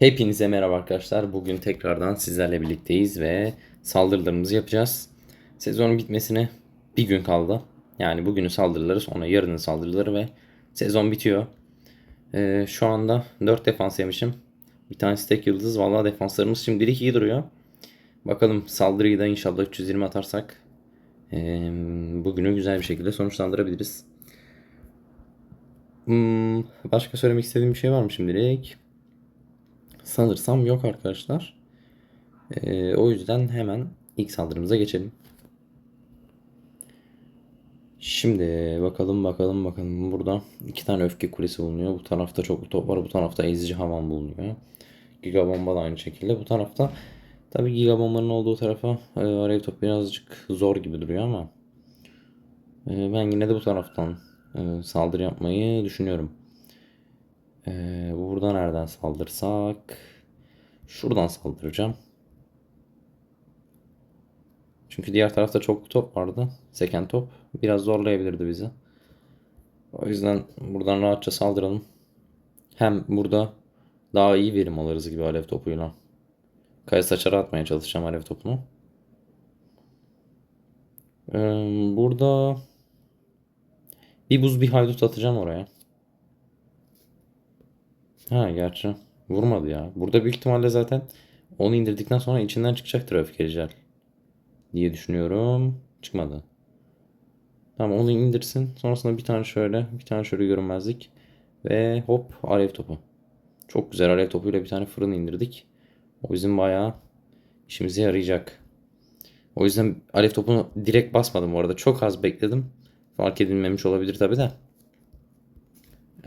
Hepinize merhaba arkadaşlar. Bugün tekrardan sizlerle birlikteyiz ve saldırılarımızı yapacağız. Sezonun bitmesine bir gün kaldı. Yani bugünün saldırıları sonra yarının saldırıları ve sezon bitiyor. Ee, şu anda 4 defans yemişim. Bir tanesi tek yıldız. Vallahi defanslarımız şimdilik iyi duruyor. Bakalım saldırıyı da inşallah 320 atarsak ee, bugünü güzel bir şekilde sonuçlandırabiliriz. Hmm, başka söylemek istediğim bir şey var mı şimdilik? Sanırsam yok arkadaşlar. Ee, o yüzden hemen ilk saldırımıza geçelim. Şimdi bakalım bakalım bakalım. Burada iki tane öfke kulesi bulunuyor. Bu tarafta çok top var. Bu tarafta ezici havan bulunuyor. Giga bomba da aynı şekilde. Bu tarafta tabii giga bombanın olduğu tarafa e, alev top birazcık zor gibi duruyor ama e, ben yine de bu taraftan e, saldırı yapmayı düşünüyorum. Ee, burada nereden saldırsak? Şuradan saldıracağım. Çünkü diğer tarafta çok top vardı. Seken top. Biraz zorlayabilirdi bizi. O yüzden buradan rahatça saldıralım. Hem burada daha iyi verim alırız gibi alev topuyla. Kaya saçara atmaya çalışacağım alev topunu. Ee, burada bir buz bir haydut atacağım oraya. Ha gerçi vurmadı ya. Burada büyük ihtimalle zaten onu indirdikten sonra içinden çıkacaktır öfkeli jel diye düşünüyorum. Çıkmadı. Tamam onu indirsin. Sonrasında bir tane şöyle, bir tane şöyle görünmezlik ve hop alev topu. Çok güzel alev topuyla bir tane fırın indirdik. O bizim bayağı işimize yarayacak. O yüzden alev topunu direkt basmadım bu arada. Çok az bekledim. Fark edilmemiş olabilir tabi de.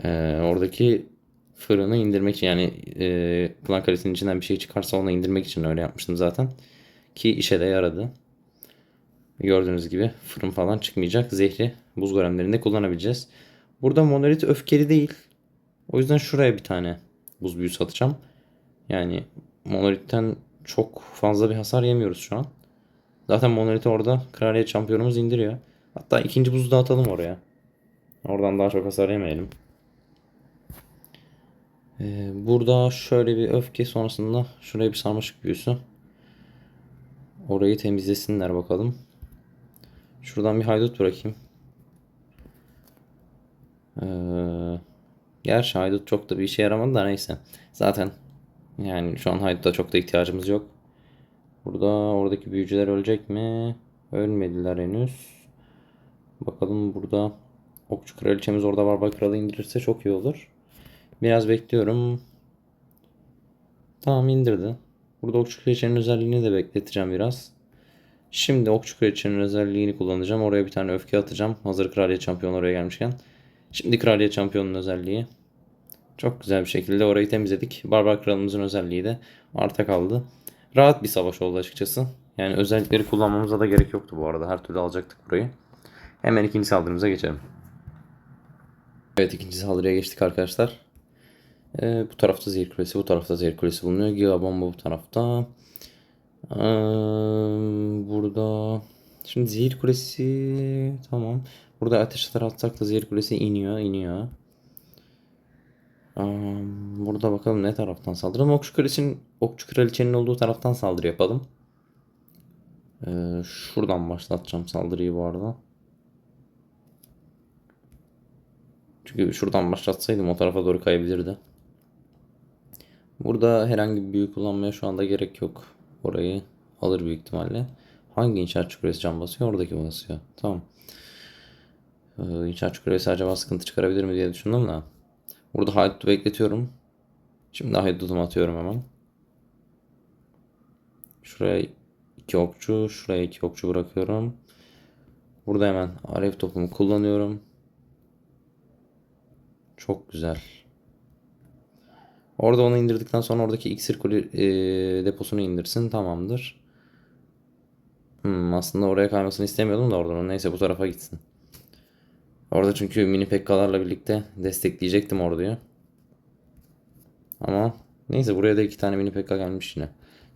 Ee, oradaki fırını indirmek için yani e, klan kalesinin içinden bir şey çıkarsa onu indirmek için öyle yapmıştım zaten. Ki işe de yaradı. Gördüğünüz gibi fırın falan çıkmayacak. Zehri buz golemlerinde kullanabileceğiz. Burada monolit öfkeli değil. O yüzden şuraya bir tane buz büyüsü atacağım. Yani monolitten çok fazla bir hasar yemiyoruz şu an. Zaten monoliti orada kraliyet şampiyonumuz indiriyor. Hatta ikinci buzu da atalım oraya. Oradan daha çok hasar yemeyelim. Ee, burada şöyle bir öfke sonrasında şuraya bir sarmaşık büyüsü. Orayı temizlesinler bakalım. Şuradan bir haydut bırakayım. Ee, gerçi haydut çok da bir işe yaramadı da neyse. Zaten yani şu an hayduta çok da ihtiyacımız yok. Burada oradaki büyücüler ölecek mi? Ölmediler henüz. Bakalım burada okçu kraliçemiz orada barbar kralı indirirse çok iyi olur. Biraz bekliyorum. Tamam indirdi. Burada okçu kraliçenin özelliğini de bekleteceğim biraz. Şimdi okçu kraliçenin özelliğini kullanacağım. Oraya bir tane öfke atacağım. Hazır kraliyet şampiyonu oraya gelmişken. Şimdi kraliyet şampiyonunun özelliği. Çok güzel bir şekilde orayı temizledik. Barbar kralımızın özelliği de arta kaldı. Rahat bir savaş oldu açıkçası. Yani özellikleri kullanmamıza da gerek yoktu bu arada. Her türlü alacaktık burayı. Hemen ikinci saldırımıza geçelim. Evet ikinci saldırıya geçtik arkadaşlar. Ee, bu tarafta zehir kulesi, bu tarafta zehir kulesi bulunuyor. Giga bomba bu tarafta. Ee, burada şimdi zehir kulesi tamam. Burada ateş atar atsak da zehir kulesi iniyor, iniyor. Ee, burada bakalım ne taraftan saldıralım. Okçu kraliçenin, okçu kraliçenin olduğu taraftan saldırı yapalım. Ee, şuradan başlatacağım saldırıyı bu arada. Çünkü şuradan başlatsaydım o tarafa doğru kayabilirdi. Burada herhangi bir büyü kullanmaya şu anda gerek yok. Orayı alır büyük ihtimalle. Hangi inşaat çukuresi can basıyor? Oradaki basıyor. Tamam. Ee, inşaat çukuresi acaba sıkıntı çıkarabilir mi diye düşündüm de. Burada haydutu bekletiyorum. Şimdi haydutumu atıyorum hemen. Şuraya iki okçu, şuraya iki okçu bırakıyorum. Burada hemen alev topumu kullanıyorum. Çok güzel. Orada onu indirdikten sonra oradaki iksir kuli, e, deposunu indirsin. Tamamdır. Hmm, aslında oraya kaymasını istemiyordum da oradan. Neyse bu tarafa gitsin. Orada çünkü mini pekkalarla birlikte destekleyecektim orduyu. Ama neyse buraya da iki tane mini pekka gelmiş yine.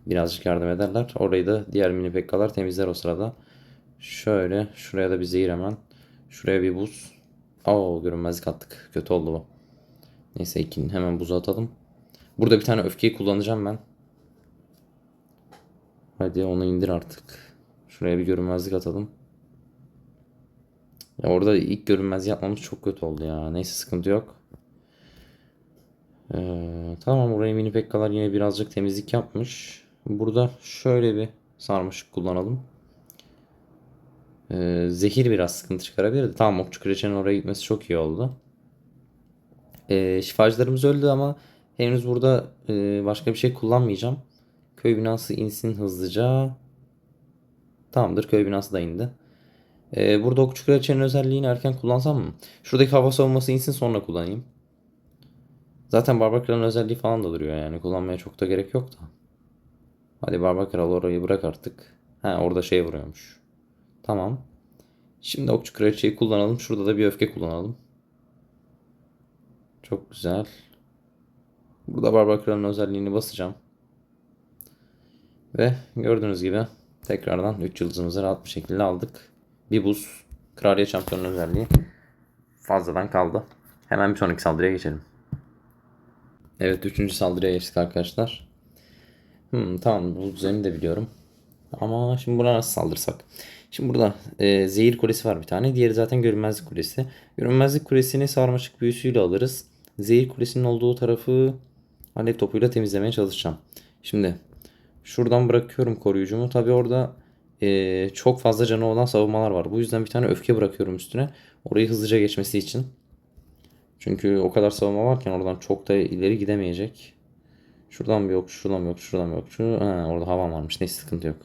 Birazcık yardım ederler. Orayı da diğer mini pekkalar temizler o sırada. Şöyle şuraya da bir zehir hemen. Şuraya bir buz. Oo görünmezlik attık. Kötü oldu bu. Neyse ikinin hemen buzu atalım. Burada bir tane öfkeyi kullanacağım ben. Hadi onu indir artık. Şuraya bir görünmezlik atalım. Ya orada ilk görünmez yapmamız çok kötü oldu ya. Neyse sıkıntı yok. Ee, tamam buraya mini pekkalar yine birazcık temizlik yapmış. Burada şöyle bir sarmaşık kullanalım. Ee, zehir biraz sıkıntı çıkarabilirdi. Tamam okçu kreçenin oraya gitmesi çok iyi oldu. Ee, şifacılarımız öldü ama henüz burada e, başka bir şey kullanmayacağım. Köy binası insin hızlıca. Tamamdır köy binası da indi. Ee, burada okçu kraliçenin özelliğini erken kullansam mı? Şuradaki hava savunması insin sonra kullanayım. Zaten barbar özelliği falan da duruyor yani. Kullanmaya çok da gerek yok da. Hadi barbar orayı bırak artık. Ha orada şey vuruyormuş. Tamam. Şimdi okçu kraliçeyi kullanalım. Şurada da bir öfke kullanalım. Çok güzel. Burada barbar kralın özelliğini basacağım. Ve gördüğünüz gibi tekrardan 3 yıldızımızı rahat bir şekilde aldık. Bir buz. Kraliyet şampiyonu özelliği fazladan kaldı. Hemen bir sonraki saldırıya geçelim. Evet 3. saldırıya geçtik arkadaşlar. Hmm, tamam bu düzeni de biliyorum. Ama şimdi buna nasıl saldırsak? Şimdi burada e, zehir kulesi var bir tane. Diğeri zaten görünmezlik kulesi. Görünmezlik kulesini sarmaşık büyüsüyle alırız. Zehir kulesinin olduğu tarafı alev topuyla temizlemeye çalışacağım. Şimdi şuradan bırakıyorum koruyucumu. Tabi orada e, çok fazla canı olan savunmalar var. Bu yüzden bir tane öfke bırakıyorum üstüne. Orayı hızlıca geçmesi için. Çünkü o kadar savunma varken oradan çok da ileri gidemeyecek. Şuradan bir okçu, şuradan bir okçu, şuradan bir okçu. Ha, orada havan varmış. Neyse sıkıntı yok.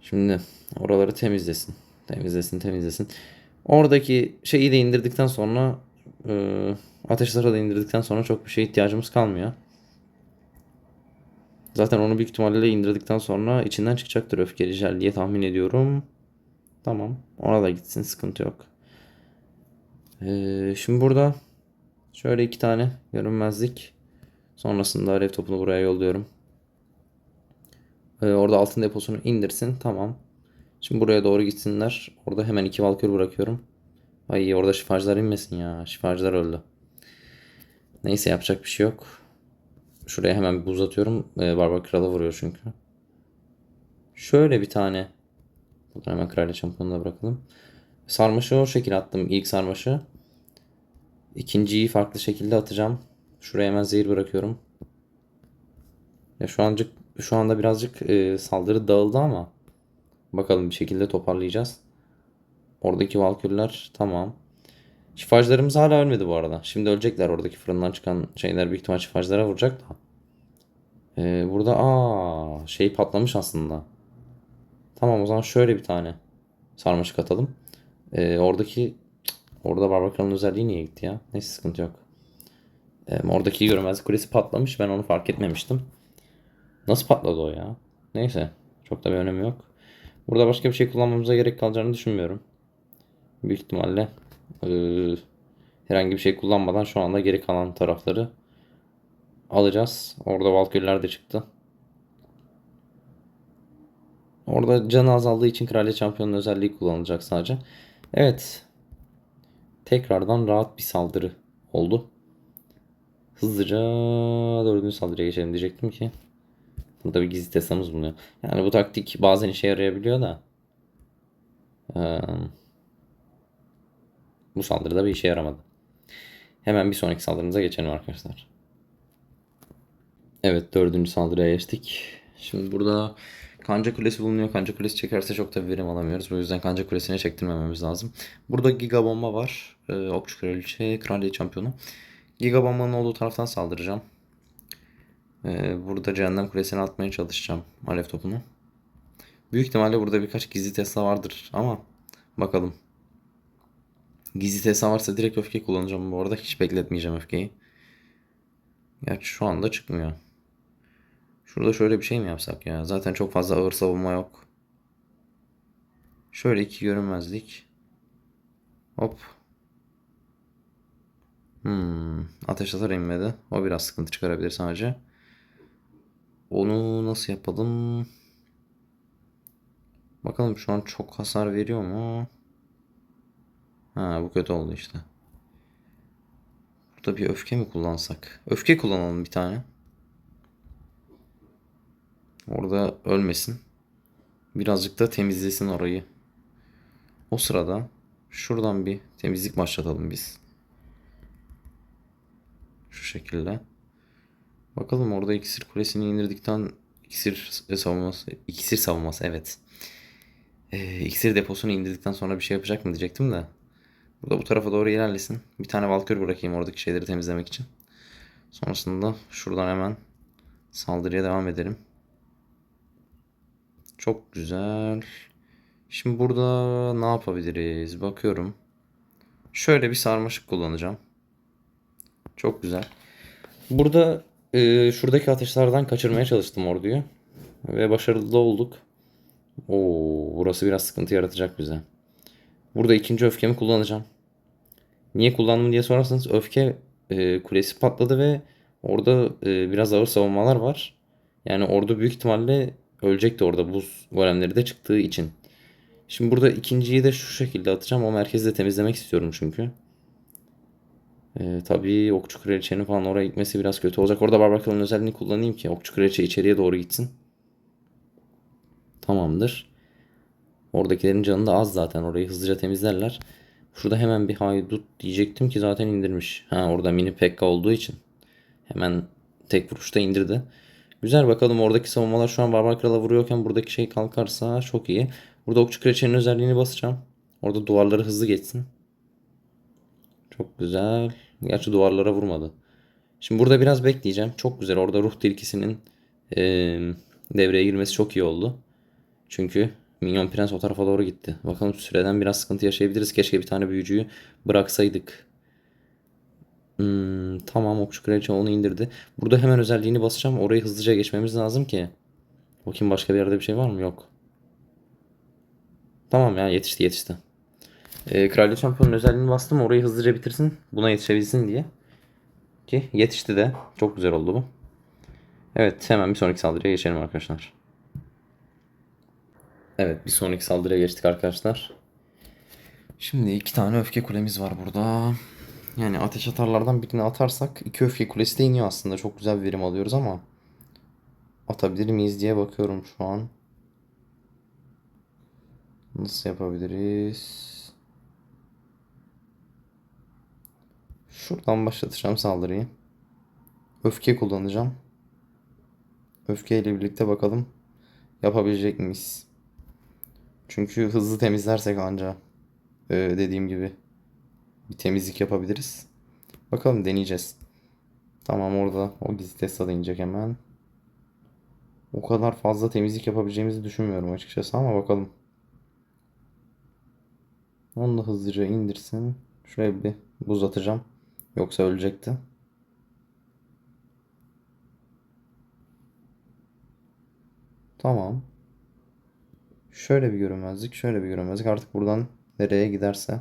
Şimdi oraları temizlesin. Temizlesin, temizlesin. Oradaki şeyi de indirdikten sonra e, ateşleri da indirdikten sonra çok bir şeye ihtiyacımız kalmıyor. Zaten onu büyük ihtimalle indirdikten sonra içinden çıkacaktır öfkeli jel diye tahmin ediyorum. Tamam. Ona da gitsin sıkıntı yok. Ee, şimdi burada şöyle iki tane görünmezlik. Sonrasında alev topunu buraya yolluyorum. Ee, orada altın deposunu indirsin. Tamam. Şimdi buraya doğru gitsinler. Orada hemen iki valkür bırakıyorum. Ay orada şifacılar inmesin ya. Şifacılar öldü. Neyse yapacak bir şey yok. Şuraya hemen bir buz atıyorum. Ee, Barbar Kral'a vuruyor çünkü. Şöyle bir tane. Buradan hemen kraliyet şampuanına bırakalım. Sarmaşı o şekilde attım. ilk sarmaşı. İkinciyi farklı şekilde atacağım. Şuraya hemen zehir bırakıyorum. Ya şu ancak şu anda birazcık e, saldırı dağıldı ama bakalım bir şekilde toparlayacağız. Oradaki valkürler tamam. Şifacılarımız hala ölmedi bu arada. Şimdi ölecekler oradaki fırından çıkan şeyler büyük ihtimal şifacılara vuracak da. Ee, burada aa şey patlamış aslında. Tamam o zaman şöyle bir tane sarmaşık atalım. Ee, oradaki orada Barbar özelliği niye gitti ya? Neyse sıkıntı yok. Ee, oradaki görünmezlik kulesi patlamış. Ben onu fark etmemiştim. Nasıl patladı o ya? Neyse. Çok da bir önemi yok. Burada başka bir şey kullanmamıza gerek kalacağını düşünmüyorum. Büyük ihtimalle e, herhangi bir şey kullanmadan şu anda geri kalan tarafları alacağız. Orada Valkyrie'ler de çıktı. Orada canı azaldığı için Kraliyet Şampiyonu özelliği kullanılacak sadece. Evet. Tekrardan rahat bir saldırı oldu. Hızlıca dördüncü saldırıya geçelim diyecektim ki. Burada bir gizli testamız bulunuyor. Yani bu taktik bazen işe yarayabiliyor da. Ee, bu saldırıda bir işe yaramadı. Hemen bir sonraki saldırımıza geçelim arkadaşlar. Evet dördüncü saldırıya geçtik. Şimdi burada Kanca Kulesi bulunuyor. Kanca Kulesi çekerse çok da verim alamıyoruz. Bu yüzden Kanca Kulesi'ne çektirmememiz lazım. Burada Giga Bomba var. Ee, Okçu Kraliçe, Kraliyet Şampiyonu. Giga Bomba'nın olduğu taraftan saldıracağım. Ee, burada Cehennem Kulesi'ne atmaya çalışacağım Alev topunu. Büyük ihtimalle burada birkaç gizli Tesla vardır ama bakalım. Gizli Tesla varsa direkt öfke kullanacağım bu arada. Hiç bekletmeyeceğim öfkeyi. Gerçi şu anda çıkmıyor. Şurada şöyle bir şey mi yapsak ya? Zaten çok fazla ağır savunma yok. Şöyle iki görünmezlik. Hop. Hmm. Ateş atar inmedi. O biraz sıkıntı çıkarabilir sadece. Onu nasıl yapalım? Bakalım şu an çok hasar veriyor mu? Ha bu kötü oldu işte. Burada bir öfke mi kullansak? Öfke kullanalım bir tane. Orada ölmesin. Birazcık da temizlesin orayı. O sırada şuradan bir temizlik başlatalım biz. Şu şekilde. Bakalım orada iksir kulesini indirdikten iksir savunması, iksir savunması evet. Ee, iksir deposunu indirdikten sonra bir şey yapacak mı diyecektim de. Burada bu tarafa doğru ilerlesin. Bir tane Valkür bırakayım oradaki şeyleri temizlemek için. Sonrasında şuradan hemen saldırıya devam edelim. Çok güzel. Şimdi burada ne yapabiliriz? Bakıyorum. Şöyle bir sarmaşık kullanacağım. Çok güzel. Burada e, şuradaki ateşlerden kaçırmaya çalıştım orduyu. Ve başarılı da olduk. Oo, burası biraz sıkıntı yaratacak bize. Burada ikinci öfkemi kullanacağım. Niye kullandım diye sorarsanız öfke e, kulesi patladı ve orada e, biraz ağır savunmalar var. Yani ordu büyük ihtimalle ölecekti orada buz golemleri de çıktığı için. Şimdi burada ikinciyi de şu şekilde atacağım. O merkezi de temizlemek istiyorum çünkü. Ee, tabii okçu kraliçenin falan oraya gitmesi biraz kötü olacak. Orada barbar özelliğini kullanayım ki okçu kraliçe içeriye doğru gitsin. Tamamdır. Oradakilerin canı da az zaten. Orayı hızlıca temizlerler. Şurada hemen bir haydut diyecektim ki zaten indirmiş. Ha orada mini pekka olduğu için. Hemen tek vuruşta indirdi. Güzel bakalım oradaki savunmalar şu an Barbar Kral'a vuruyorken buradaki şey kalkarsa çok iyi. Burada okçu kraliçenin özelliğini basacağım. Orada duvarları hızlı geçsin. Çok güzel. Gerçi duvarlara vurmadı. Şimdi burada biraz bekleyeceğim. Çok güzel. Orada ruh tilkisinin e, devreye girmesi çok iyi oldu. Çünkü Minyon Prens o tarafa doğru gitti. Bakalım süreden biraz sıkıntı yaşayabiliriz. Keşke bir tane büyücüyü bıraksaydık. Hmm, tamam okçu kraliçe onu indirdi. Burada hemen özelliğini basacağım. Orayı hızlıca geçmemiz lazım ki. Bakayım başka bir yerde bir şey var mı? Yok. Tamam ya yetişti yetişti. Ee, Kraliyet Şampiyon'un özelliğini bastım. Orayı hızlıca bitirsin. Buna yetişebilsin diye. Ki yetişti de. Çok güzel oldu bu. Evet hemen bir sonraki saldırıya geçelim arkadaşlar. Evet bir sonraki saldırıya geçtik arkadaşlar. Şimdi iki tane öfke kulemiz var burada. Yani ateş atarlardan birini atarsak iki öfke kulesi de iniyor aslında. Çok güzel bir verim alıyoruz ama atabilir miyiz diye bakıyorum şu an. Nasıl yapabiliriz? Şuradan başlatacağım saldırıyı. Öfke kullanacağım. Öfke ile birlikte bakalım yapabilecek miyiz? Çünkü hızlı temizlersek anca e, dediğim gibi bir temizlik yapabiliriz. Bakalım deneyeceğiz. Tamam orada o gizli Tesla da inecek hemen. O kadar fazla temizlik yapabileceğimizi düşünmüyorum açıkçası ama bakalım. Onu da hızlıca indirsin. Şuraya bir buz atacağım. Yoksa ölecekti. Tamam. Şöyle bir görünmezlik, şöyle bir görünmezlik. Artık buradan nereye giderse.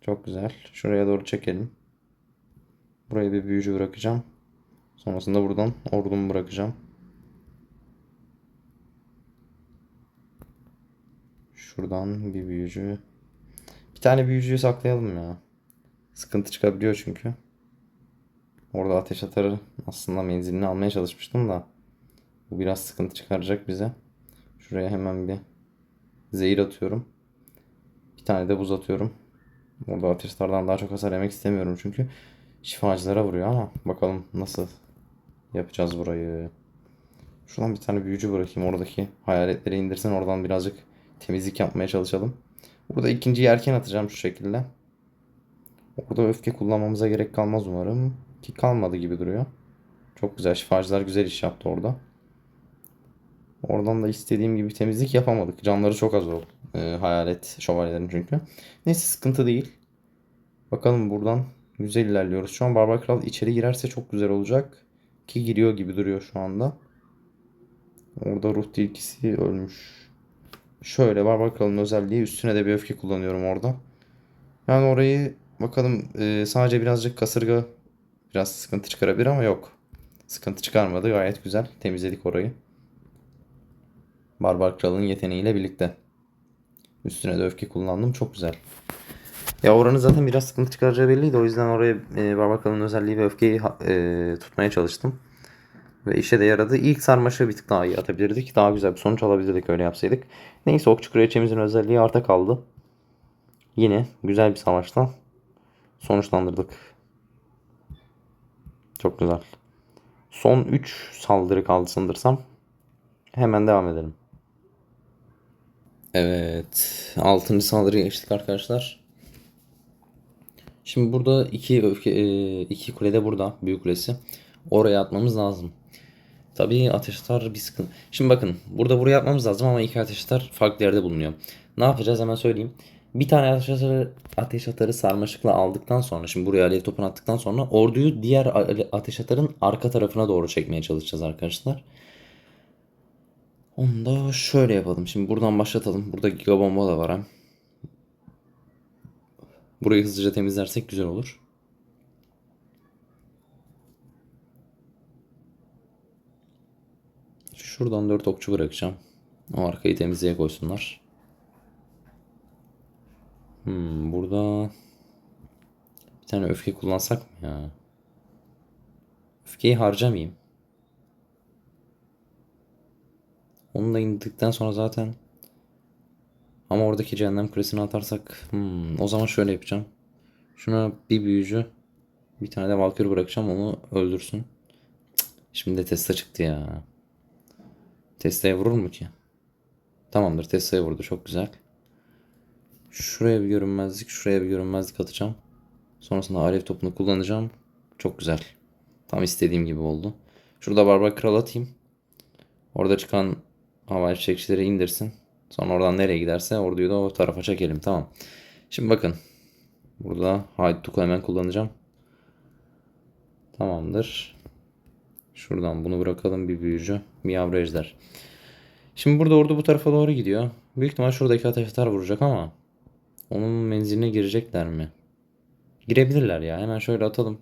Çok güzel. Şuraya doğru çekelim. Buraya bir büyücü bırakacağım. Sonrasında buradan ordumu bırakacağım. Şuradan bir büyücü. Bir tane büyücüyü saklayalım ya. Sıkıntı çıkabiliyor çünkü. Orada ateş atarı aslında menzilini almaya çalışmıştım da. Bu biraz sıkıntı çıkaracak bize. Şuraya hemen bir zehir atıyorum. Bir tane de buz atıyorum. Orada ateşlerden daha çok hasar yemek istemiyorum çünkü. Şifacılara vuruyor ama bakalım nasıl yapacağız burayı. Şuradan bir tane büyücü bırakayım oradaki hayaletleri indirsin oradan birazcık temizlik yapmaya çalışalım. Burada ikinciyi erken atacağım şu şekilde. Orada öfke kullanmamıza gerek kalmaz umarım. Ki kalmadı gibi duruyor. Çok güzel şifacılar güzel iş yaptı orada. Oradan da istediğim gibi temizlik yapamadık. Canları çok az oldu. E, hayalet şövalyelerin çünkü. Neyse sıkıntı değil. Bakalım buradan güzel ilerliyoruz. Şu an Barbar Kral içeri girerse çok güzel olacak. Ki giriyor gibi duruyor şu anda. Orada ruh tilkisi ölmüş. Şöyle Barbar Kral'ın özelliği üstüne de bir öfke kullanıyorum orada. Yani orayı bakalım e, sadece birazcık kasırga biraz sıkıntı çıkarabilir ama yok. Sıkıntı çıkarmadı gayet güzel. Temizledik orayı. Barbar Kral'ın yeteneğiyle birlikte. Üstüne de öfke kullandım. Çok güzel. Ya oranın zaten biraz sıkıntı çıkaracağı belliydi. O yüzden oraya e, Barbakal'ın özelliği ve öfkeyi e, tutmaya çalıştım. Ve işe de yaradı. İlk sarmaşığı bir tık daha iyi atabilirdik. Daha güzel bir sonuç alabilirdik öyle yapsaydık. Neyse okçu kraliçemizin özelliği arta kaldı. Yine güzel bir savaşla sonuçlandırdık. Çok güzel. Son 3 saldırı kaldı sanırsam. Hemen devam edelim. Evet. 6. saldırıya geçtik arkadaşlar. Şimdi burada iki öfke, e, iki kulede burada. Büyük kulesi. Oraya atmamız lazım. Tabii ateş atar bir sıkıntı. Şimdi bakın burada buraya atmamız lazım ama iki ateş atar farklı yerde bulunuyor. Ne yapacağız hemen söyleyeyim. Bir tane ateş atarı, ateş atarı sarmaşıkla aldıktan sonra şimdi buraya alev topunu attıktan sonra orduyu diğer ateş atarın arka tarafına doğru çekmeye çalışacağız arkadaşlar. Onu da şöyle yapalım. Şimdi buradan başlatalım. Burada giga bomba da var hem. Burayı hızlıca temizlersek güzel olur. Şuradan 4 okçu bırakacağım. O arkayı temizliğe koysunlar. Hmm, burada bir tane öfke kullansak mı ya? Öfkeyi harcamayayım. Onu da indikten sonra zaten ama oradaki cehennem kulesini atarsak hmm, o zaman şöyle yapacağım. Şuna bir büyücü bir tane de valkür bırakacağım onu öldürsün. Şimdi de Tesla çıktı ya. Tesla'ya vurur mu ki? Tamamdır Tesla'ya vurdu çok güzel. Şuraya bir görünmezlik, şuraya bir görünmezlik atacağım. Sonrasında alev topunu kullanacağım. Çok güzel. Tam istediğim gibi oldu. Şurada barbar kral atayım. Orada çıkan havai fişekçileri indirsin. Sonra oradan nereye giderse orduyu da o tarafa çekelim. Tamam. Şimdi bakın. Burada Haydut'u hemen kullanacağım. Tamamdır. Şuradan bunu bırakalım bir büyücü. Bir yavru. Şimdi burada ordu bu tarafa doğru gidiyor. Büyük ihtimal şuradaki ateşler vuracak ama onun menziline girecekler mi? Girebilirler ya. Hemen şöyle atalım.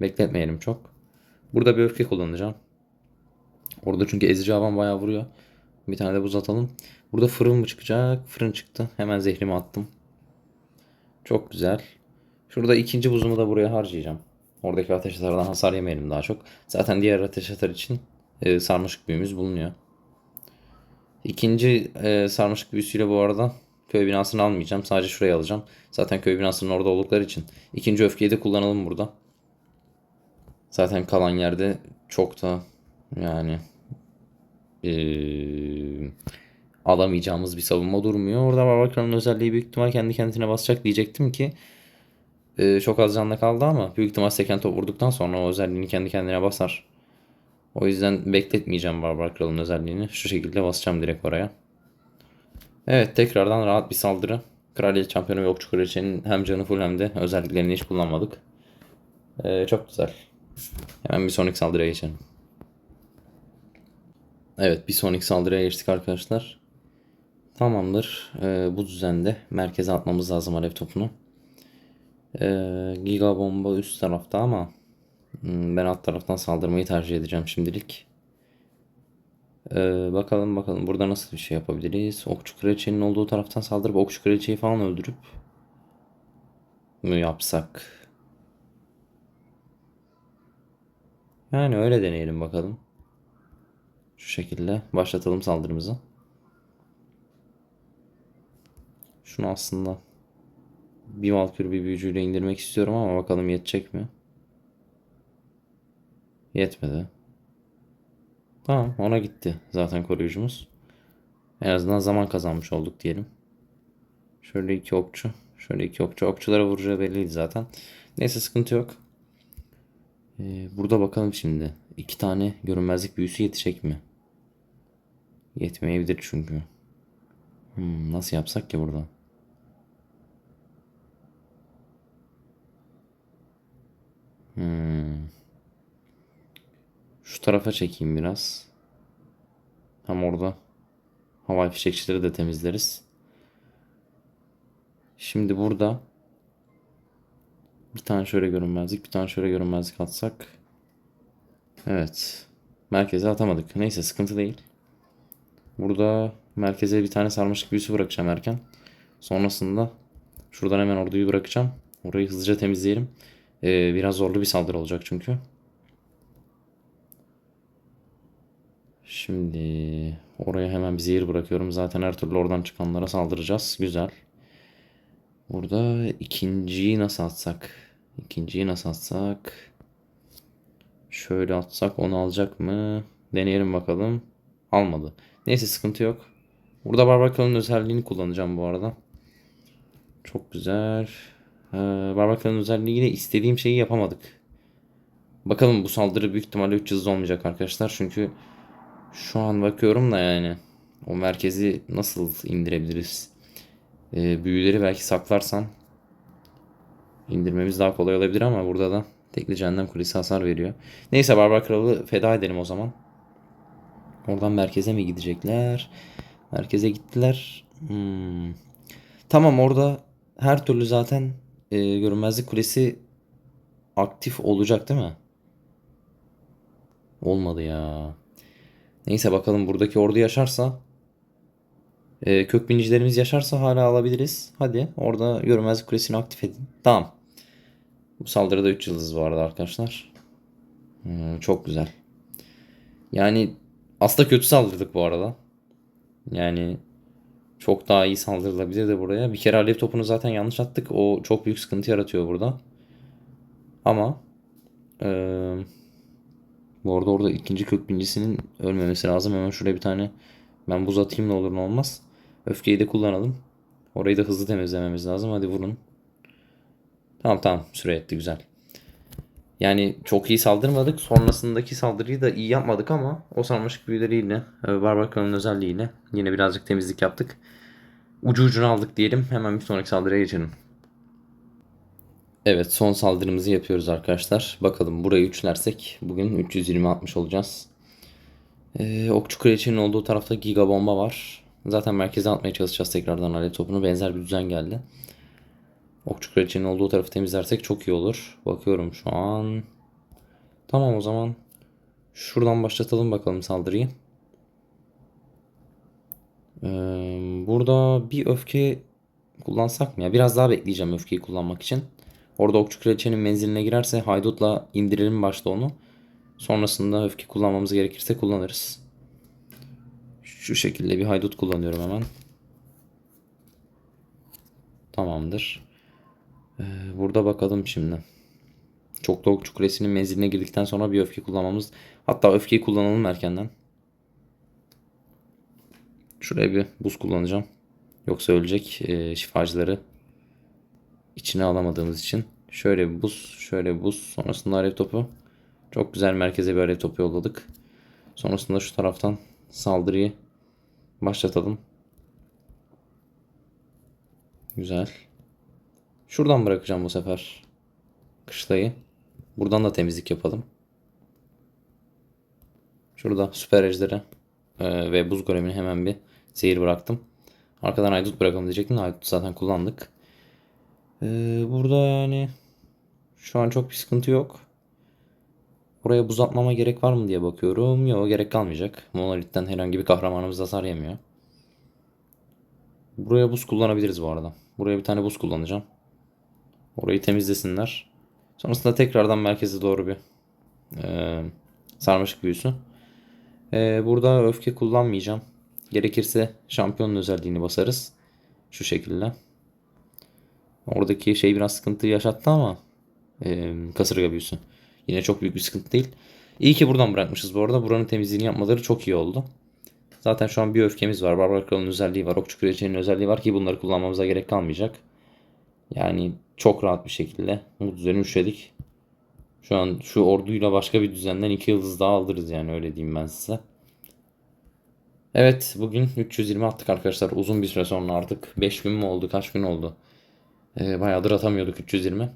Bekletmeyelim çok. Burada bir öfke kullanacağım. Orada çünkü ezici havan bayağı vuruyor. Bir tane de buz atalım. Burada fırın mı çıkacak? Fırın çıktı. Hemen zehrimi attım. Çok güzel. Şurada ikinci buzumu da buraya harcayacağım. Oradaki ateş atardan hasar yemeyelim daha çok. Zaten diğer ateş atar için e, sarmaşık büyümüz bulunuyor. İkinci e, sarmaşık büyüsüyle bu arada köy binasını almayacağım. Sadece şurayı alacağım. Zaten köy binasının orada oldukları için. İkinci öfkeyi de kullanalım burada. Zaten kalan yerde çok da yani eee, alamayacağımız bir savunma durmuyor. Orada Barbakra'nın özelliği büyük ihtimal kendi kendine basacak diyecektim ki eee, çok az canlı kaldı ama büyük ihtimal seken top vurduktan sonra o özelliğini kendi kendine basar. O yüzden bekletmeyeceğim Barbar Kral'ın özelliğini. Şu şekilde basacağım direkt oraya. Evet tekrardan rahat bir saldırı. Kraliyet şampiyonu ve okçu kraliçenin hem canı full hem de özelliklerini hiç kullanmadık. Ee, çok güzel. Hemen bir sonraki saldırıya geçelim. Evet bir sonraki saldırıya geçtik arkadaşlar. Tamamdır. Ee, bu düzende merkeze atmamız lazım alev topunu. Ee, giga bomba üst tarafta ama hmm, ben alt taraftan saldırmayı tercih edeceğim şimdilik. Ee, bakalım bakalım burada nasıl bir şey yapabiliriz. Okçu kraliçenin olduğu taraftan saldırıp okçu kraliçeyi falan öldürüp mü yapsak? Yani öyle deneyelim bakalım. Şu şekilde başlatalım saldırımızı. Şunu aslında bir valkür bir büyücüyle indirmek istiyorum ama bakalım yetecek mi? Yetmedi. Tamam ona gitti zaten koruyucumuz. En azından zaman kazanmış olduk diyelim. Şöyle iki okçu. Şöyle iki okçu. Okçulara vuracağı belliydi zaten. Neyse sıkıntı yok. Ee, burada bakalım şimdi. İki tane görünmezlik büyüsü yetecek mi? Yetmeyebilir çünkü. Hmm, nasıl yapsak ki burada? Hmm. Şu tarafa çekeyim biraz. Hem orada havai fişekçileri de temizleriz. Şimdi burada bir tane şöyle görünmezlik, bir tane şöyle görünmezlik atsak. Evet. Merkeze atamadık. Neyse sıkıntı değil. Burada merkeze bir tane sarmaşık büyüsü bırakacağım erken. Sonrasında Şuradan hemen orduyu bırakacağım. Orayı hızlıca temizleyelim. Ee, biraz zorlu bir saldırı olacak çünkü. Şimdi oraya hemen bir zehir bırakıyorum. Zaten her türlü oradan çıkanlara saldıracağız. Güzel. Burada ikinciyi nasıl atsak? İkinciyi nasıl atsak? Şöyle atsak onu alacak mı? Deneyelim bakalım. Almadı. Neyse sıkıntı yok. Burada Barbakal'ın özelliğini kullanacağım bu arada. Çok güzel. Ee, Barbakal'ın özelliğiyle istediğim şeyi yapamadık. Bakalım bu saldırı büyük ihtimalle 3 hızlı olmayacak arkadaşlar. Çünkü şu an bakıyorum da yani o merkezi nasıl indirebiliriz? Ee, büyüleri belki saklarsan indirmemiz daha kolay olabilir ama burada da tekli cehennem kulesi hasar veriyor. Neyse Barbar Kralı feda edelim o zaman. Oradan merkeze mi gidecekler? Merkeze gittiler. Hmm. Tamam orada her türlü zaten e, görünmezlik kulesi aktif olacak değil mi? Olmadı ya. Neyse bakalım buradaki ordu yaşarsa e, kök binicilerimiz yaşarsa hala alabiliriz. Hadi orada görünmezlik kulesini aktif edin. Tamam. Bu saldırıda 3 yıldız vardı arkadaşlar. Hmm, çok güzel. Yani aslında kötü saldırdık bu arada. Yani çok daha iyi saldırılabilirdi buraya. Bir kere alev topunu zaten yanlış attık. O çok büyük sıkıntı yaratıyor burada. Ama eee bu arada orada ikinci kök bincisinin ölmemesi lazım. Hemen şuraya bir tane ben buz atayım ne olur ne olmaz. Öfkeyi de kullanalım. Orayı da hızlı temizlememiz lazım. Hadi vurun. Tamam tamam süre yetti güzel. Yani çok iyi saldırmadık. Sonrasındaki saldırıyı da iyi yapmadık ama o sarmaşık büyüleriyle, e, Barbarkan'ın özelliğiyle yine birazcık temizlik yaptık. Ucu ucuna aldık diyelim. Hemen bir sonraki saldırıya geçelim. Evet son saldırımızı yapıyoruz arkadaşlar. Bakalım burayı üçlersek bugün 320 atmış olacağız. Ee, Okçu Kraliçenin olduğu tarafta Giga Bomba var. Zaten merkeze atmaya çalışacağız tekrardan alev topunu. Benzer bir düzen geldi. Okçu Kraliçenin olduğu tarafı temizlersek çok iyi olur. Bakıyorum şu an. Tamam o zaman. Şuradan başlatalım bakalım saldırıyı. Ee, burada bir öfke kullansak mı ya? Biraz daha bekleyeceğim öfkeyi kullanmak için. Orada okçu kraliçenin menziline girerse haydutla indirelim başta onu. Sonrasında öfke kullanmamız gerekirse kullanırız. Şu şekilde bir haydut kullanıyorum hemen. Tamamdır. Ee, burada bakalım şimdi. Çok da okçu kulesinin menziline girdikten sonra bir öfke kullanmamız. Hatta öfkeyi kullanalım erkenden. Şuraya bir buz kullanacağım. Yoksa ölecek e, şifacıları içine alamadığımız için. Şöyle bir buz, şöyle bir buz. Sonrasında alev topu. Çok güzel merkeze bir alev topu yolladık. Sonrasında şu taraftan saldırıyı başlatalım. Güzel. Şuradan bırakacağım bu sefer kışlayı. Buradan da temizlik yapalım. Şurada süper ejderi e, ve buz golemini hemen bir zehir bıraktım. Arkadan aydut bırakalım diyecektim de aydut zaten kullandık. Ee, burada yani şu an çok bir sıkıntı yok. Buraya buz atmama gerek var mı diye bakıyorum. Yok gerek kalmayacak. Monolith'ten herhangi bir kahramanımız hasar yemiyor. Buraya buz kullanabiliriz bu arada. Buraya bir tane buz kullanacağım. Orayı temizlesinler. Sonrasında tekrardan merkeze doğru bir e, sarmaşık büyüsü. E, burada öfke kullanmayacağım. Gerekirse şampiyonun özelliğini basarız. Şu şekilde. Oradaki şey biraz sıkıntı yaşattı ama e, kasırga büyüsü. Yine çok büyük bir sıkıntı değil. İyi ki buradan bırakmışız bu arada. Buranın temizliğini yapmaları çok iyi oldu. Zaten şu an bir öfkemiz var. Barbar Kral'ın özelliği var. Okçu Kraliçenin özelliği var ki bunları kullanmamıza gerek kalmayacak. Yani çok rahat bir şekilde bu düzeni üçledik. Şu an şu orduyla başka bir düzenden iki yıldız daha alırız yani öyle diyeyim ben size. Evet bugün 320 attık arkadaşlar. Uzun bir süre sonra artık 5 gün mü oldu kaç gün oldu. Ee, bayağıdır atamıyorduk 320.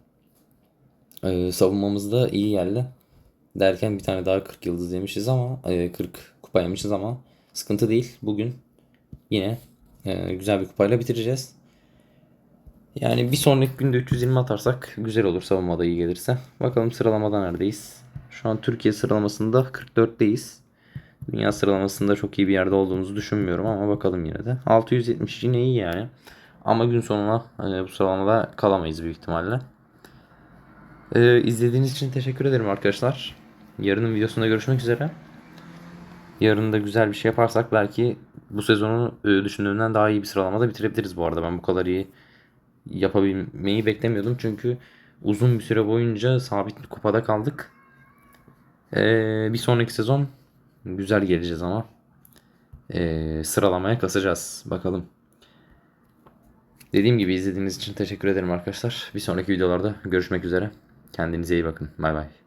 Ee, savunmamız da iyi geldi. Derken bir tane daha 40 yıldız yemişiz ama e, 40 kupa yemişiz ama sıkıntı değil. Bugün yine e, güzel bir kupayla bitireceğiz. Yani bir sonraki günde 320 atarsak güzel olur savunmada iyi gelirse. Bakalım sıralamada neredeyiz. Şu an Türkiye sıralamasında 44'teyiz. Dünya sıralamasında çok iyi bir yerde olduğumuzu düşünmüyorum ama bakalım yine de. 670 yine iyi yani. Ama gün sonuna e, bu sıralamada kalamayız büyük ihtimalle. Ee, izlediğiniz için teşekkür ederim arkadaşlar. Yarının videosunda görüşmek üzere. Yarın da güzel bir şey yaparsak belki bu sezonu e, düşündüğümden daha iyi bir sıralamada bitirebiliriz bu arada. Ben bu kadar iyi yapabilmeyi beklemiyordum. Çünkü uzun bir süre boyunca sabit kupada kaldık. Ee, bir sonraki sezon güzel geleceğiz ama. Ee, sıralamaya kasacağız. Bakalım. Dediğim gibi izlediğiniz için teşekkür ederim arkadaşlar. Bir sonraki videolarda görüşmek üzere. Kendinize iyi bakın. Bay bay.